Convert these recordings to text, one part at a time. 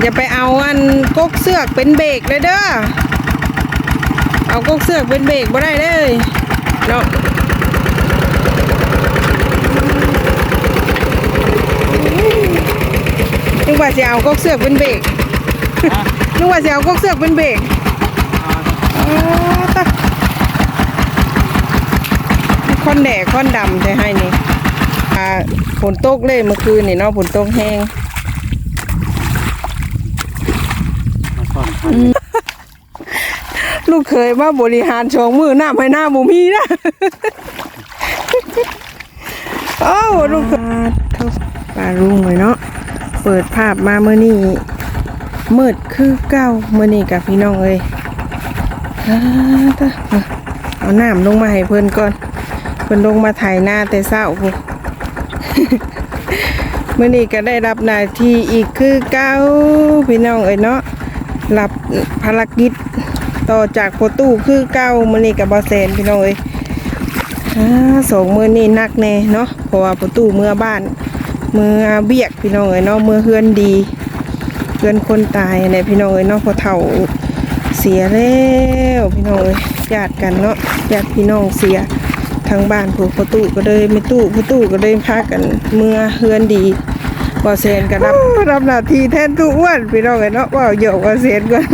อย่าไปเอาอันกกเสือกเป็นเบรกเลยเด้อ เอากกเสือกเป็นเบรกบ่ได้เลยเนาะนึกว่าจะเอากกเสือกเป็นเบรกนึกว่าจะเอากกเสือกเป็นเบรกอ๋อตะคอนแดดคอนดำจะให้นี่ฝนตกเลยเมื่อคืนนี่เนาะฝนตกแห้ง มาซ่อนคัน ลูกเคยมาบริหารชองมือหน้าไม่หน้าบุมีนะโอ้ลูกเคยเท่าปลาลุงเลยเนาะเปิดภาพมาเมื่อนี้มืดคือเก้าเมื่อนี้กับพี่น้องเอ้ยอ่าตะเอาน้ำลงมาให้เพิ่อนก่อน เพิ่อนลงมาถ่ายหน้าแต่เศร้าพุเมื่อนี้ก็ได้รับหน้าที่อีกคือเก้าพี่น้องเอ้ยเนาะ รับภารกิจต่อจากโปตู้คือเก้ามือนี้กับบอเซนพี่น้องเอ้ยอ่าสองมือนี่นักแน่เนาะเพราะว่าโปรตู้เมื่อบ้านเมื่อเบียกพี่น้องเอ้ยเนาะเมื่อเฮือนดีเฮือนคนตายเนี่ยพี่น้องเอ้ยเนาะพอเฒ่าเสียแล้วพี่น้องเอ้ยญาติกันเนาะญาติพี่น้องเสียทางบ้านผู้โปรตู้ก็เลยไม่ตู้โปรตู้ก็เลยพากันเมื่อเฮือนดี บอเซนก็รับรับหน้าที่แทนทุกอ้วนพี่น้องกันเนาะว่าเยอะบอเซนก่อน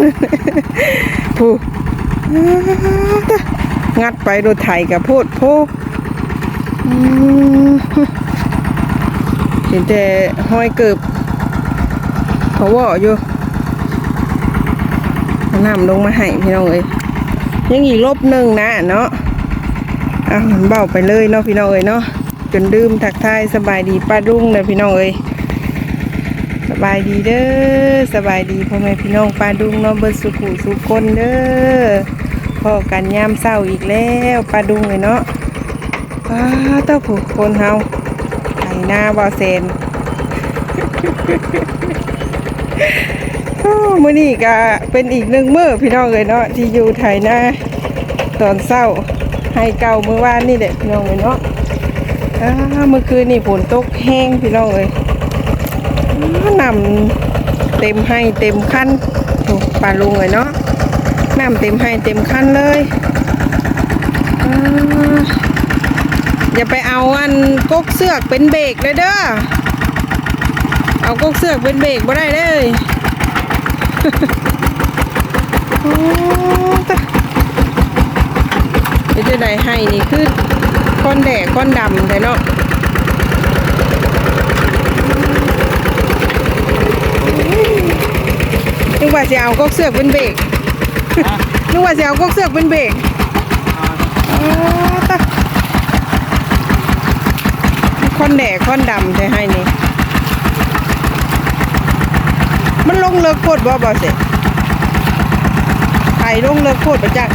ผู้งัดไปรถไถกับโพดโพอืมเห็นแต่ห้อยเกิบเขาว่าอยู่เอาน้ำลงมาให้พี่น้องเอ้ยยังอีกลบหนึ่งนะเนาะเอาเบาไปเลยเนาะพี่น้องเอ้ยเนาะจนดื่มทักทายสบายดีป้ารุ่งเลยพี่น้องเอ้ย สบายดีเด้อสบายดีพ่อแม่พี่น้องปลาดุงน้องเบิดสุขุสุขคนเด้อพ่อกันยามเศร้าอีกแล้วปลาดุงเลยเนาะป้าเต้าผู้คนเฮาไถหน้าบอเซนอ้มื้อนี้ก็เป็นอีกหนึ่งมื้อพี่น้องเลยเนาะที่อยู่ไถหน้าตอนเศร้าให้เก่าเมื่อวานนี่แหละพี่น้องเลยเนาะอ้าเมื่อคืนนี่ฝนตกแห้งพี่น้องเลย นำเต็มให้เต็มขั้นปลาลุงเลยเนาะน้ำเต็มให้เต็มขั้นเลยอย่าไปเอาอันกกเสือกเป็นเบรกเลยเด้อเอากกเสือกเป็นเบรกบ่ได้เลยโอ้ยจะได้ให้นี่คือก้อนแดกก้อนดำแต่เนาะ นึกว่าจะเอากกเสือกเป็นเบรกนึกว่าจะเอากกเสือกเป็นเบรกอ๋อตะคอนแดกคอนดำจะให้นี่ มันลงเลิกโคตรบ่บ่เสร็จไข่ลงเลิกโคตรประจักษ์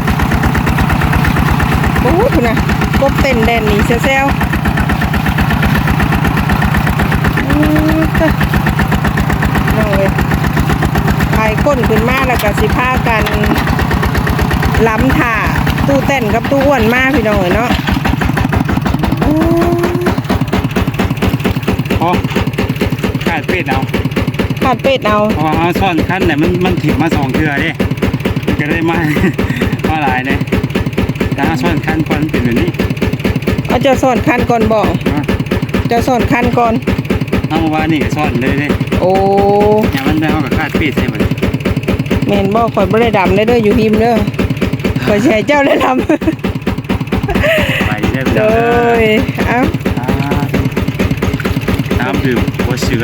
โอ้โหพุ่นนะกบเต้นแดนนี่เซลๆอืมตะน้องเลย ไข่ก้นขึ้นมาแล้วก็สิพากันล้ำถ่าตู้เต้นกับตู้อ้วนมากพี่น้องเอ๋ยเนาะอู้พอขาดเป็ดเอาขาดเป็ดเอาเพราะว่าเอาซ่อนคันเนี่ยมันมันถิ่มมาสองเทือเด้มันก็ได้มามาหลายเลยแต่เอาซ่อนคันก่อนเป็นแบบนี้เอาเจะสอนคันก่อนบอกเนาะเจะสอนคันก่อนเอามาว่านี่ก็ซ่อนเลยเด้ โอ้อย่างมันได้เอากับขาดเป็ดใช่ไหมเมนบอกข่อยบ่ได้ดำเลยเด้ออยู่หิมเด้อข่อยสิใช้เจ้าได้ดไปได้ำเลโดยเอ้าน้ำดื่มหัวเสือ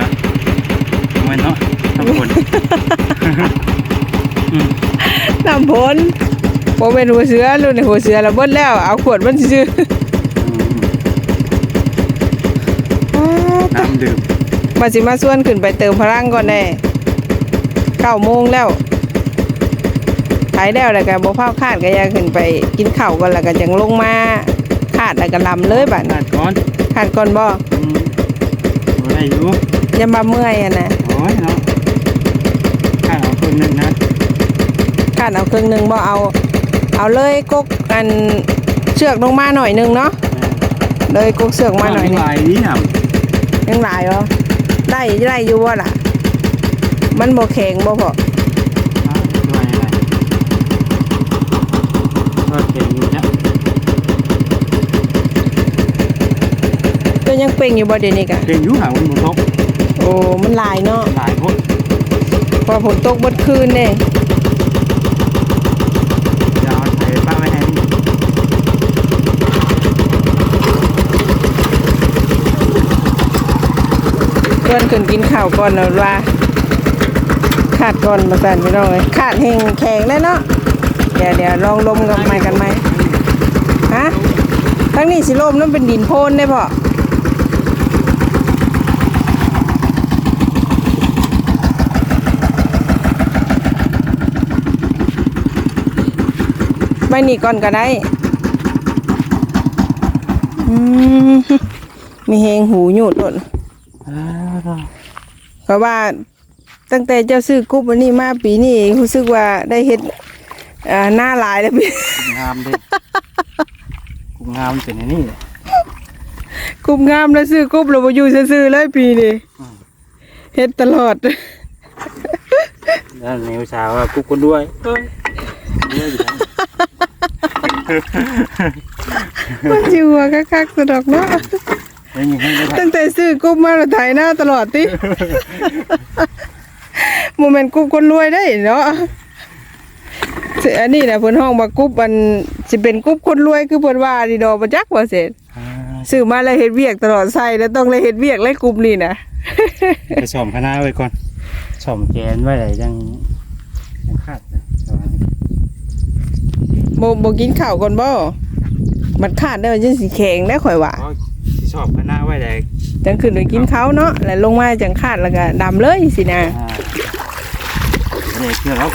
ทำไมเนาะทั้งคนอืมน้ำพ้นโบเป็นหัวเสือรุ่นในหัวเสือแล้วเบิดแล้ว เอาขวดมันซื้ออืมๆอ้าวน้ำดื่ม มาสิมาส่วนขึ้นไปเติมพลังก่อนแน่เก้าโมงแล้วขายแล้วแล้วก็บ่พาคาดก็อยาขึ้นไปกินข้าวก่อนแล้วก็จังลงมาคาดแล้วก็ลำเลยบัดขาดก่อนคาดก่อนบ่อืมบ่ได้อยู่อย่ามาเมื่อยอะนะโอ้ยเนาะข้าวเอาคนหนึ่งนะคาดเอาครึ่งหนึงบ่เอา เอาเลยกกอันเชือกลงมาหน่อยหนึงเนาะเลยกกเสือกมาหน่อยหนึงลายนี้อะยังหลายเหรอ ได้ได้อยู่บ่ล่ะ มันบ่แข็งบ่พออ้าวด้วยอะไรก็เก่งอยู่จ้ะก็ยังเป่งอยู่บ่เดี๋ยวนี้กะเก่งอยู่หาวันบนโต๊ะโอ้มันหลายเนาะหลายคนเพอฝนตกเบดคืนเด้ จะเอาไปป้าไว้ให้ เพื่อนขึ้นกินข้าวก่อนแล้วว่าขาดก่อนมาสั่นพี่น้องเอ้ยขาดแห้งแข็งได้เนาะเดี๋ยวเดี๋ยวลองลมกับไม้กันไหมฮะทั้งนี้สิลมนั่นเป็นดินโพนได้พอไปนี่ก่อนก็ได้อืมมีเฮงหูหยุดหมด เพราะว่าตั้งแต่เจ้าซื้อกรุ๊ปอันนี้มาปีนี้รู้สึกว่าได้เห็ดอ่าหน้าหลายแล้วพี่กุ้งงามเด้กุ้งงามเป็นอันนี้กรุ๊ปงามแล้วซื้อกรุ๊ปเราบ่อยู่ซื่อๆเลยปีนี้อืมเฮ็ดตลอดแล้วในวิชาว่ากุ๊กคนด้วยเอ้ยด้วยอยู่แล้วมันสิหัวคักๆสะดอกเนาะ ไม่มีให้ได้ถ่ายตั้งแต่ซื้อกรุ๊ปมาเราถ่ายหน้าตลอดติโมเมนต์กรุ๊ปคนรวยได้เนาะสิอันนี้นะเพิ่นห้องมากรุ๊ปมันสิเป็นกรุ๊ปคนรวยคือเพิ่นว่าดีดอกบ่จักว่าเสร็จอ่าซื้อมาแล้วเฮ็ดเวียกตลอดใส่แล้วต้องเลยเฮ็ดเวียกเลยกลุ่มนี่นะไปสอมคณะไว้ก่อนสอมแกนไว้ไหนยังยังขาดเลยสวัสดีบ่บ่กินข้าวก่อนบ่มันขาดได้มันจังสิแข็งได้ข่อยว่า อ๋อที่สอบคณะไว้ไหนจังขึ้นไปกินข้าวเนาะแล้วลงมาจังขาดแล้วก็ดำเลยสินะอ่าเด็กเพื่อนเรา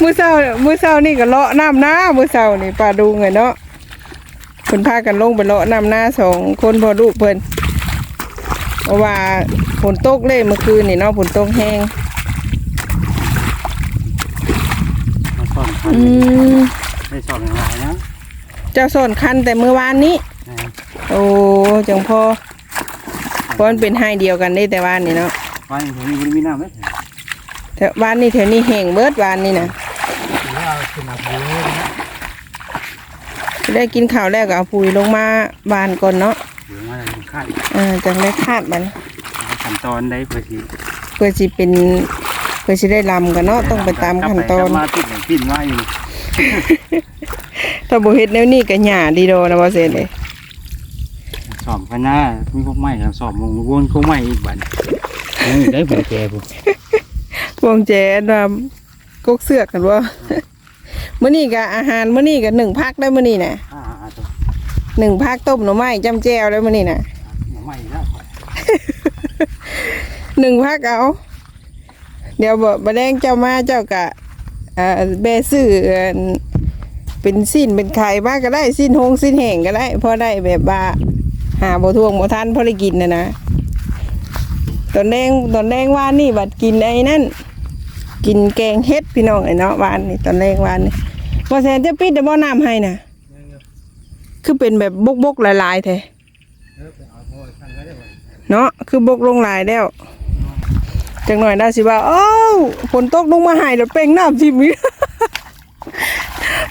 มื้อเช้ามื้อเช้านี่ก็เลาะน้ำนามื้อเช้านี่ป้าดูไงเนาะเพิ่นพากันลงไปเลาะน้ำนาสองคนพอลูกเพิ่นเพราะว่าฝนตกเลยเมื่อคืนนี่เนาะฝนตกแห้งมาสอนคันอืมได้สอบอย่างไรนะ เจ้าสอนคันแต่มื้อวานนี้อ่าโอ้จังพอเพราะมันเป็นให้เดียวกันได้แต่บ้านนี่เนาะวันนี้ผมมีบุญมีน้ำไหมแถวบ้านนี่แถวนี้แห้งเบิดบ้านนี่นะเอาขึ้นมาดูนะจะได้กินข้าวแล้วก็เอาปุ๋ยลงมาบานก่อนเนาะเดี๋ยวมาถึงขั้นอ่าจังได้คาดมันขั้นตอนได้เพื่อที่เพื่อสิเป็นเพื่อสิได้ลำกันเนาะต้องไปตามขั้นตอนมาติดอย่างติดมาอยู่ ถ้าบ่เฮ็ดแนวนี้ก็หญ้าดีโดนะบ่เสร็จเลยสอบคณะมีพวกไม้ครับสอบมงวนพวกไม้อีกบัดนี่ได้ผลแก่ผมวงแจนว่ากกเสือกกันว่ามื้อนี้ก็อาหารมื้อนี้ก็หนึ่งพักได้มื้อนี้น่ะอ่าอ่าตัวหนึ่งพักต้มหน่อไม้จ้ำแจ่วได้มื้อนี้น่ะไม้แล้วหนึ่งพักเอา เดี๋ยวบ่บแดงเจ้ามาเจ้ากะอ่าแบซื้ออัน เป็นสิ้นเป็นไข่บ้างก็ได้สิ้นหงสิ้นแห้งก็ได้พอได้แบบว่าหาบ่ทวงบ่ทันพอได้กินนะนะตอนแดงตอนแดงวานนี่บัดกินไอ้นั่นกินแกงเฮ็ดพี่น้องไอ้เนาะวานนี่ตอนแรกวานนี่บ่แซนจะปิดแต่บ่น้ำให้น่ะคือเป็นแบบบกๆหลายๆแท้เนาะคือบกลงหลายแล้วจังหน่อยได้สิว่าโอ้าฝนตกลงมาหายแล้วเป่งน้ำทิมี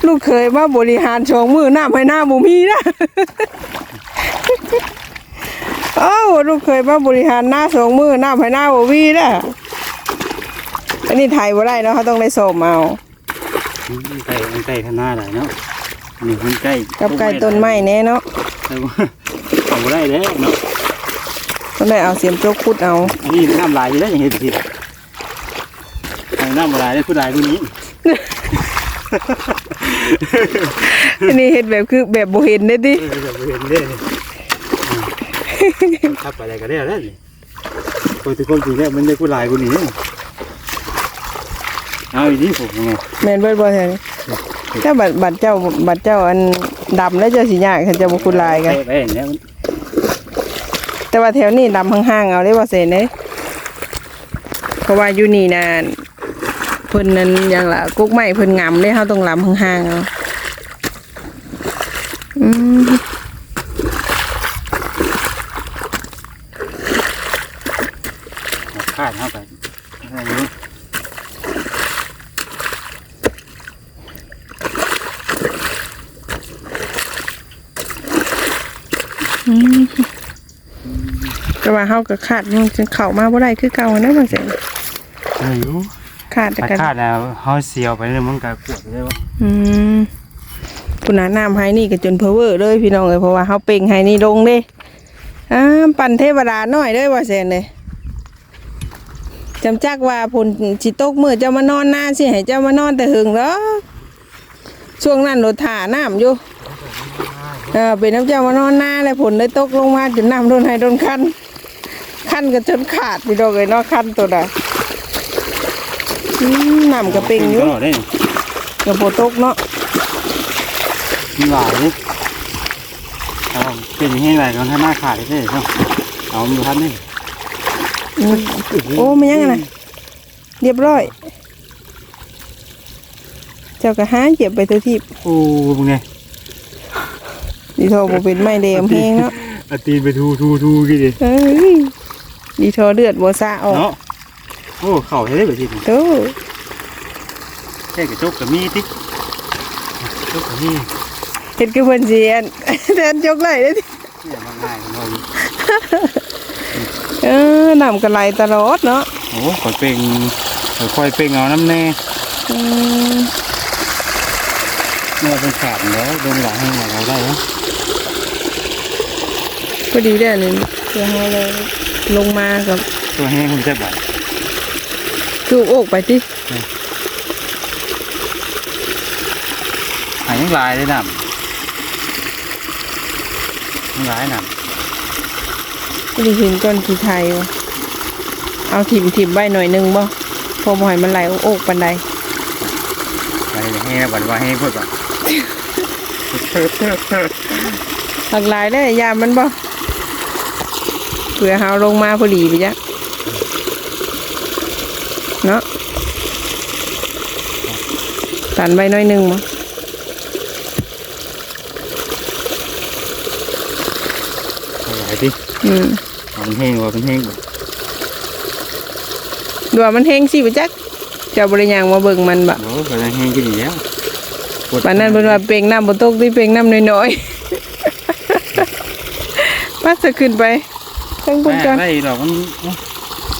ลูกเคยมาบริหารชองมือน้ำให้หน้าบุมีนะเอ้าลูกเคยมาบริหารหน้าสองมือน้ำให้หน้าบุมีนะอันนี้ไทยบ่ได้เนาะเขาต้องได้สมเอาไก่ไก่คณะไหนเนาะนี่มันใกล้กับไก่ต้นไม้แน่เนาะแต่ว่าเอาบ่ได้แล้วเนาะต้องได้เอาเสียมโจกขุดเอาอันนี้น้ำลายอยู่แล้วอย่างเห็นสิน้ำลายได้ผู้ใดผู้นี้ อันนี้เห็ดแบบคือแบบโบเห็นได้ดิเออจะเห็นเด้นี่ถ้าไปอะไรก็ได้แล้วนี่คนที่คนจริงเนี่ยมันได้ผู้ลายคนนี้เอาอีกนี่ผมไงแม่นเบิดบ่แท้นี่ถ้าบัตรบัตรเจ้าบัตรเจ้าอันดำแล้วเจ้าสิยากเขาจะบ่คุณลายกัน ไปเนี้ยมันแต่ว่าแถวนี้ดำห่างๆเอาได้บ่เซนเด้เพราะว่าอยู่นี่น่ะ เพิ่นนั้นหยังละกุ๊กไม้เพิ่นงํเด้เฮาต้องลำห่างๆเอาอืมขาดเท่ากันอะไรอยู่อืมก็ว่าเฮาก็ขาดมันจนเข้ามาบ่ได้คือเก่านะบ่เสียอะไรอยู่ ขาดแต่ถ้ากัน ขาดแล้วเขาเสียวไปเลยมันก็ปวดไปเลยวะอืมคุณน้าน้ำให้นี่ก็จนเพอเวอร์เลยพี่น้องเอ้ยเพราะว่าเฮาเป่งให้นี่ลงเด้อ่าปั่นเทวดาน้อยเด้อว่าแซ่นเลยจำจักว่าผลสิตกมื้อเจ้ามานอนหน้าสิให้เจ้ามานอนแต่หึงเด้อช่วงนั้นรถถ่าน้ำอยู่เออเป็นน้ำเจ้ามานอนหน้าแล้วผลเลยตกลงมาจนน้ำโดนให้โดนคันคันก็จนขาดพี่น้องเอ้ยเนาะคันตัวน่ะ อืมน้ำก็เป่งอยู่ตลอดเลยก็บ่ตกเนาะมีหลายเลยเอาเป็นอย่างนี้ไรกันถ้าหน้าขาดเลยเนาะเอาดูทันนี่อืมโอ้มันยังไงนะเรียบร้อย เจ้าก็หาเหยียบไปตัวที่โอ้เป็นไงดีโทบ่เป็นไม้เดมแฮงเนาะเอาตีนไปทูทูทูกี่ดิเอ้ยดีโทเลือดบ่ซาออกเนาะ โอ้เข่าใช้ได้แบบนี้โตแค่กระจกกับมีติ๊กจกกับมีเฮ็ดคือเพิ่นสิอันแทนจกไหลเด้อติเนี่ยมาง่ายของเราเออน้ำก็ไหลตลอดเนาะโอ้คอยเป็นคอยเป็นเอาน้ำแน่อืมเนี่ยเป็นขาดแล้วโดนหลังให้เราได้แล้วพอดีเด้อนี่เดี๋ยวเฮาเลยลงมากับตัวแห้งคุณจะบ่าย จูกอกไปติหายยังลายเลยน้ำยังลายน้พอดีเห็นก้อนขี้ไทยว่ะเอาถิ่มถิ่มๆไว้หน่อยหนึงบ่พอบ่ให้มันไหลออกปานใดำลายแห้งบัดว่าแห้งพูดก่อนหลากหลายได้อยามมันบ่เผื่อเฮาลงมาพอดีไปจ้ะเนาะ ตันไว้หน้อยหนึงมั้งลายดิอืมมันแห้งว่ามันแห้งบ่ดูว่ามันแห้งสิไปจักเจ้าบริยางมาเบิ่งมันบะโอ้ก็แห้งกินแล้ววันนั้นเพิ่นว่าเปลงน้ำบ่ตกที่เปลงน้ำน้อยๆปัดจะขึ้นไปทั้งบนกันได้หรอกมัน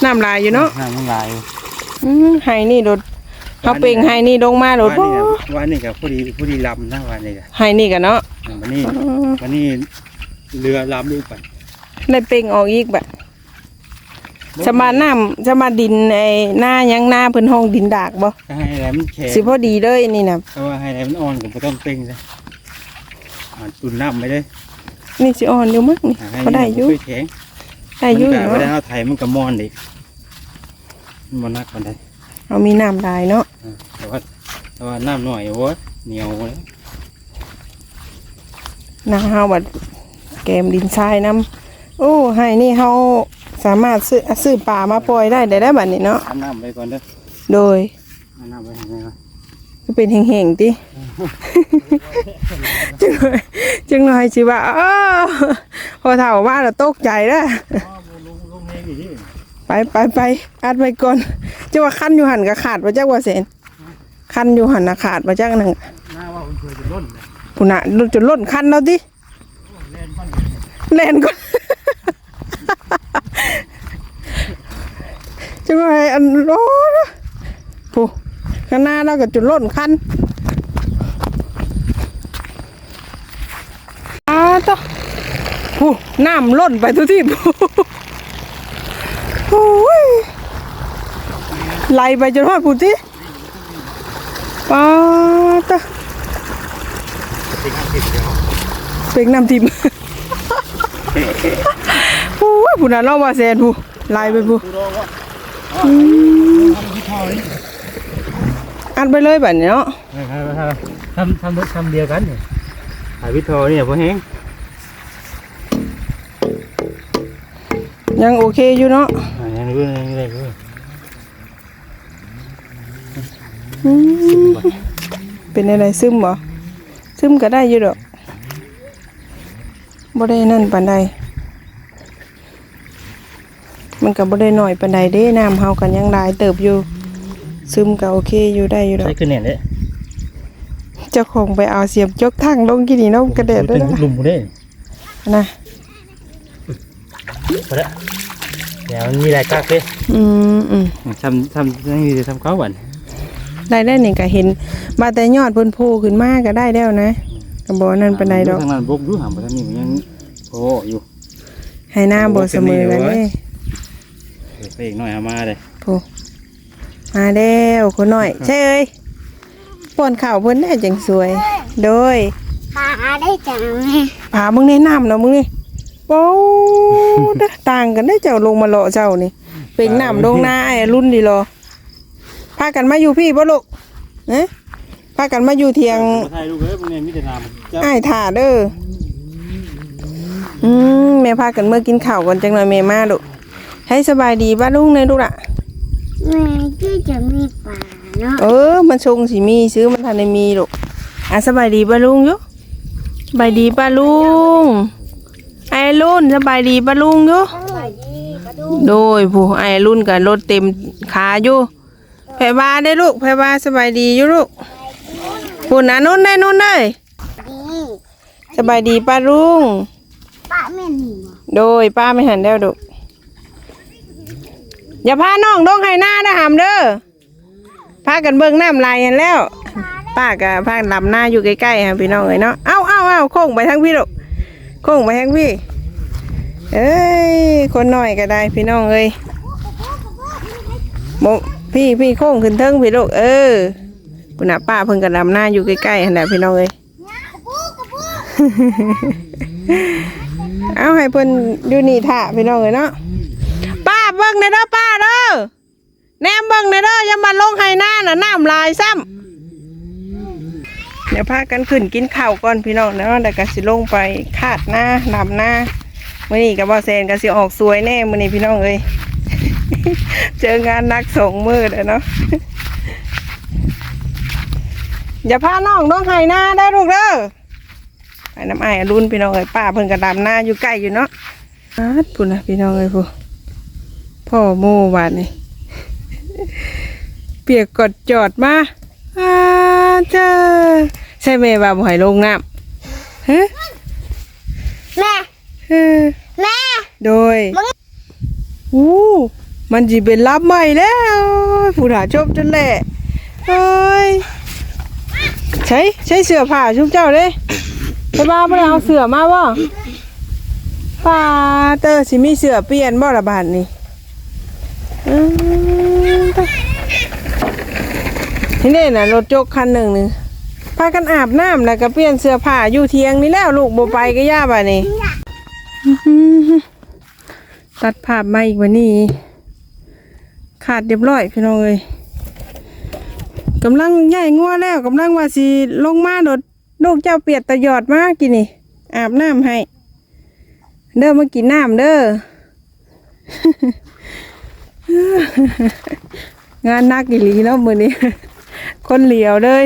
น้ำลายอยู่เนาะน้ำมันลายอืมไห้นี่โดด เฮาเปลงไห้นี่ลงมาโดดวันบ่นี้วันนี้กับพอดีพอดีลำนะวันนี้กับไห้นี่กันเนาะวันนี้วันนี้เรือลำอีกไปได้เปลงออกอีกแบบสมาน้ำสมาดินไอ้หน้ายังหน้าเพิ่นห้องดินดากบ่ก็ให้อะไรมันแข็งสิพอดีเลยนี่น่ะเพราะว่าให้อะไรมันอ่อนก็บ่ต้องเป่งซะอ่อนตุนน้ำไปเลยนี่สิอ่อนอยู่มั้งนี่ให้ก็ได้อยู่มันบ่แข็งได้อยู่มันก็บ่ได้เนาะเอาไถมันก็มอนดิมันบ่นักปานใด เอามีน้ำลายเนาะอ่าแต่ว่าแต่ว่าน้ำหน่อยโอ้ยเหนียวเลยนาเฮาบัดแกมดินทรายน้ำโอ้ให้นี่เฮาสามารถซื้อซื้อปลามาปล่อยได้ได้ได้บัดนี้เนาะเอาน้ำไปก่อนเด้อโดยเอาน้ำไปให้แม่ก่อนก็เป็นแห่งๆติ จังหน่อยจังหน่อยสิว่าอ้าวพอเฒ่าว่าแล้วตกใจเด้ออ๋อลุงลุงแห้งอยู่นี่ ไปไปไปอัดไว้ก่อนจะว่าคันอยู่หันก็ขาดมาจักว่าเสนคันอยู่หันนะขาดมาจักหนึงหน้าว่าคุณเคยจะล้นนะพุ่นน่ะจนล้นคันแล้วติเล่นบ้านแล่นก่อนจังว่าอันโอ้ผู้ข้างหน้าเราก็จนล้นคันอ้าต่อผู้น้ำล้นไปทุกที่ผู้โอ้ย ไหลไปจนฮอดผู้ที่ป้าต่อติดข้างติดเดียวเป็นน้ำทิมโอ้ยผู้นั้นเราว่าแซนผู้ไหลไปผู้ดูโรงว่าอืมทำที่ท่อนี่อัดไปเลยแบบนี้เนาะทำทำทำเดียวกันเนี่ยถ่ายวิทอเนี่ยพอแห้งยังโอเคอยู่เนาะอ่ายังรู้ยังได้รู้ อืมเป็นอะไรซึมบ่ซึมก็ได้อยู่ดอกบ่ได้นั่นปานใดมันก็บ่ได้น้อยปานใดเด้น้ำเฮากันยังหลายเติบอยู่ ซึมก็โอเคอยู่ได้อยู่ดอกใช่ขึ้นเนี่ยเด้เจ้าของไปเอาเสียบจกทางลงกินนี่เน้องกระเด็ดด้วยนะลุมบ่ได้นะบ่ได้เดี๋ยวมันมีหลายกักเด้อืมอืมทำทำยังมีแต่ทำเก้าวัน ได้ได้นี่ก็เห็นมาแต่ยอดเพิ่นโผล่ขึ้นมาก็ได้แล้วนะก็บ่นั่นปานใดดอกทางนั้นบกอยู่หามบ่ทันนี่มันยังโอ้อยู่ให้หน้าบ่เสมอกันเด้เดี๋ยวไปอีกหน่อยเอามาเลยโผมาแล้วคนหน่อยใช่เอ้ยป้อนข้าวเพิ่นได้จังสวย โดยปลาได้จังไงผามึงในน้ำเนาะมึงนี่โอ้ดะต่างกันได้เจ้าลงมาเลาะเจ้านี่เป็นน้ำลงหน้าไอ้รุ่นดีรอ พากันมาอยู่พี่บ่ลูกเอ๊ะพากันมาอยู่เทียงถ่ายรูปเอ้ยพวกนี้มีแต่น้ำจ้ะอ้ายถ่าเด้ออืมแม่พากันเมื่อกินข้าวก่อนจังหน่อยแม่มาลูกให้สบายดีบ้านลุงเลยลูกล่ะแม่ที่จะมีปลาเนาะเออ มันชงสิมีซื้อมันทันได้มีลูกอะสบายดีป้าลุงอยุสบายดีป้าลุงไอ้รุ่นสบายดีป้าลุงอยุสวัสดีปลาดูโดยผู้ไอ้รุ่นกับรถเต็มขาอยู่แพรบาได้ลูกแพรบาสบายดีอยู่ลูกผู้น่ะนุ่นได้นุ่นได้ดีสบายดีป้าลุงปลาแม่นี่บ่โดยป้าไม่หันแล้วดุอย่าพาน้องดงให้หน้านะหามเด้อพากันเบิ่งน้ำลายกันแล้ว ป้ากับพากันลำหน้าอยู่ใกล้ๆฮะพี่น้องเอ้ยเนาะเอ้าเอ้าเอ้าโค้งไปทางพี่ลูกโค้งไปทางพี่เอ้ยคนหน่อยก็ได้พี่น้องเอ้ยโม พี่พี่โค้งขึ้นเทิงพี่ลูกเออปุ่นน่ะป้าเพิ่งกันลำหน้าอยู่ใกล้ๆฮะแหละพี่น้องเอ้ยเอาให้เพิ่นอยู่นี่ท่าพี่น้องเอ้ยเนาะป้าเบิ่งในอยเด้อป้าเด้อแนมเบิ่งในอยเด้ออย่ามาลงให้หน้าน่ะน้ำลายซ้ำเดี๋ยวพากันขึ้นกินข้าวก่อนพี่น้องเนาะเดี๋ยวก็สิลงไปคาดหน้าดำหน้ามื้อนี้กับบ่แซนก็สิออกสวยแน่มื้อนี้พี่น้องเอ้ย เจองานหนักสองมื้อแล้วเนาะอย่าพาน้องลงให้หน้าได้อลูกเด้อไปน้ำไอ้ายอรุ่นพี่น้องเอ้ยป้าเพิ่นกระดำหน้าอยู่ใกล้อยู่เนาะอาดพุ่นนะพี่น้องเอ้ยพูพ่อโมบาดนี่เปียกกดจอดมาอาเจ้าใช่ไหมว่าบ่ให้ลงน้ำฮะแม่เออแม่โดยอู้ มันจีเป็นรับใหม่แล้วผู้หาจบจนแหละเอ้ยใช้ใช้เสื้อผ้าชุบเจ้าเด้ไปบ้าบ่ได้เอาเสือมาบ่ป้าเตอร์สิมีเสือเปลี่ยนบ่ละบาดนี่อืมตะนี่เด้น่ะรถจกคันหนึ่งนึงพากันอาบน้ำแล้วก็เปลี่ยนเสื้อผ้าอยู่เทียงนี่แล้วลูกบไปก็ย่าบ่านี่ตัดภาพมาอีกวันนี้ ขาดเรียบร้อยพี่น้องเอ้ยกำลังใหญ่งัวแล้วกำลังว่าสิลงมาโดดลูกเจ้าเปียดตะยอดมากกินนี่ อาบน้ำให้ เด้อมากินน้ำเด้องานนักอีหลีเนาะมือนี้ คนเหลียวเลย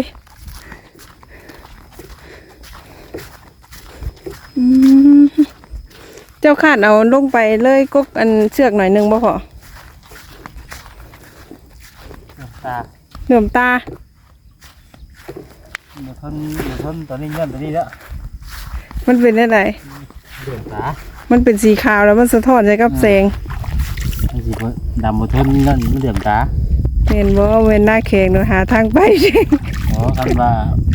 เจ้าขาดเอาลงไปเลยกกอันเชือกหน่อยหนึงบ่พอ ตาเหลื่อมตาเดี๋ยวทนเดี๋ยวทนตอนนี้ย้อนตัวนี้แล้วมันเป็นอะไรเดือดตามันเป็นสีขาวแล้วมันสะท้อนใช้กับแสงมันสิบ่ดำบ่ทนนั่นมันเดือดตาเห็นบ่ว่าเว้นหน้าแข็งเนอะหาทางไปอ๋อคันว่า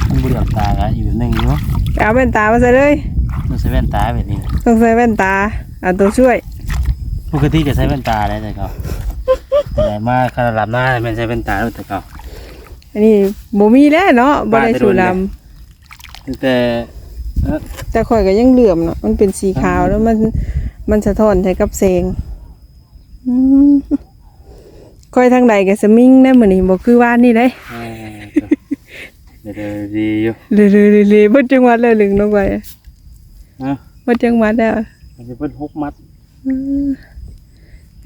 มันบ่เดือดตาก็อีกแบบหนึงอยู่เอาแว่นตามาใส่เลยมันใส่แว่นตาแบบนี้ต้องใส่แว่นตาเอาตัวช่วย ปกติจะใช้แว่นตาได้แต่ก็ แต่ไหนมาขนาดหลับหน้าแม่นใช้แว่นตาแล้วแต่ก็อันนี้บ่มีแล้วเนาะบ่ได้บ้าจะโดสูนลเลยแต่เอ่อำแต่ข่อยก็ยังเหลื่อมเนาะมันเป็นสีขาวแล้วมันมันสะท้อนใช้กับแสงอืมข่อยทางใดก็สมิงได้มื้อนี้บ่คือว่านี่เด้เอ่อเดี๋ยวเดี๋ยวดีอยู่เรื่อยๆๆๆบ่จังหวัดแล้วลึงลงไปนะบ่จังหวัดแล้วมันจะเป็นหกมัดอืม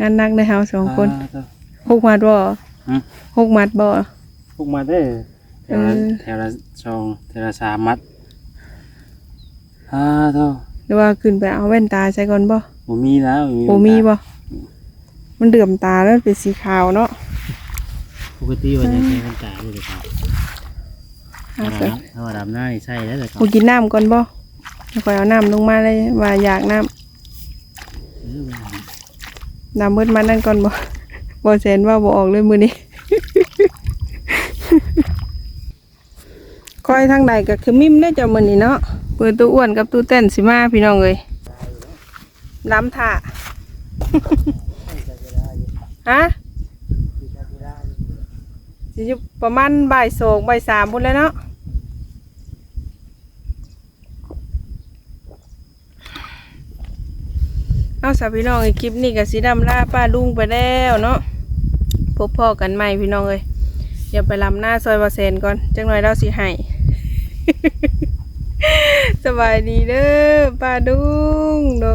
งานหนักในเฮาสองคนอ่าเถอะหกมัดบ่อืมหกมัดบ่หกมัดได้อแถวละเออแถวละสองแถวละสามมัดอ่าเท่าหรือว่าขึ้นไปเอาแว่นตาใส่ก่อนบ่บ่มีแล้วบ่มีบ่มันเดือมตาแล้วมันเป็นสีขาวเนาะปกติว่าจะใช้กันตาอยู่เลยครับเอาถ้าเถอะถ้าว่าดำหน้านี่ใช่แล้วแต่ครับกูกินน้ำก่อนบ่แล้วค่อยเอาน้ำลงมาเลยว่าอยากน้เออว่าำ น้ำมืดมานั่นก่อนบ่บ่แสนว่าบ่ออกเลยมือนี้คอยทางใดก็คือมิมได้อเจ้ามือนี้เนาะเปิดตู้อ้วนกับตู้เต้นสิมาพี่น้องเอ้ยล้ำท่าฮะสิอยู่ประมาณบ่ายสองบ่ายสามพุ่นแล้วเนาะ เอาสาวพี่น้องไอ้คลิปนี้กับสีดำล่าป้าลุงไปแล้วเนาะพบพ่อกันใหม่พี่น้องเลยอย่าไปลำหน้าซอยบาเซนก่อนจังหน่อยเราสิให้สบายดีเด้อป้าดุงโด